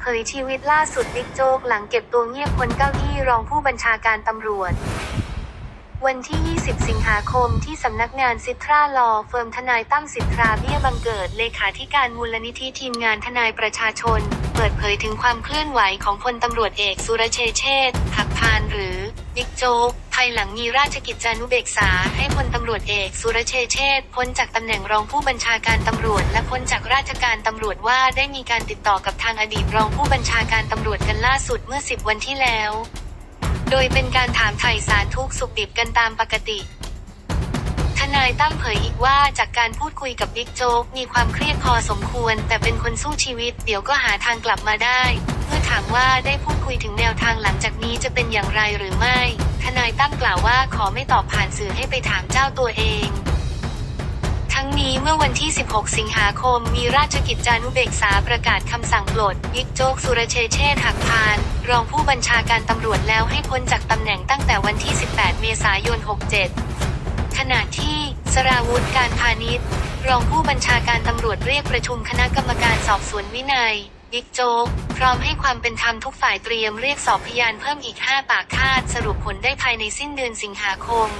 เผยชีวิตล่าสุดบิ๊กโจ๊กหลังเก็บตัวเงียบพ้นเก้าอี้รองผู้บัญชาการตำรวจ วันที่ 20 สิงหาคมที่สำนักงานซิตราลอเฟิร์มทนายตั้มสิทธาเบี้ยบังเกิด เลขาธิการมูลนิธิทีมงานทนายประชาชน เปิดเผยถึงความเคลื่อนไหวของพลตำรวจเอกสุรเชษฐ์เชษฐ์หักพานหรือบิ๊กโจ๊กายหลังมีราชกิจจานุเบกษาให้พลตำรวจเอก สุรเชษฐ์เชษพ้นจากตำแหน่งรองผู้บัญชาการตำรวจ และพ้นจากราชการตำรวจว่าได้มีการติดต่อกับทางอดีตรองผู้บัญชาการตำรวจกันล่าสุดเมื่อ 10 วันที่แล้ว โดยเป็นการถามไถ่สารทุกสุขดิบกันตามปกติทนายตั้มเผยอีกว่าจากการพูดคุยกับบิ๊กโจ๊กมีความเครียดพอสมควร แต่เป็นคนสู้ชีวิต เดี๋ยวก็หาทางกลับมาได้ เมื่อถามว่าได้พูดคุยถึงแนวทางหลังจากนี้จะเป็นอย่างไรหรือไม่ ทนายตั้มกล่าวว่าขอไม่ตอบผ่านสื่อให้ไปถามเจ้าตัวเอง ทั้งนี้เมื่อวันที่ 16 สิงหาคม มีราชกิจจานุเบกษาประกาศคำสั่งปลดบิ๊กโจ๊กสุรเชเชษหักพาน รองผู้บัญชาการตำรวจแล้วให้พ้นจากตำแหน่งตั้งแต่วันที่ 18 เมษายน 67 ขณะที่สราวุธการพาณิชย์ รองผู้บัญชาการตำรวจเรียกประชุมคณะกรรมการสอบสวนวินัยบิ๊กโจ๊ก ร้อมให้ความเป็นธรรมทุกฝ่ายเตรียมเรียกสอบพยานเพิ่มอีก 5 ปากคาด สรุปผลได้ภายในสิ้นเดือนสิงหาคม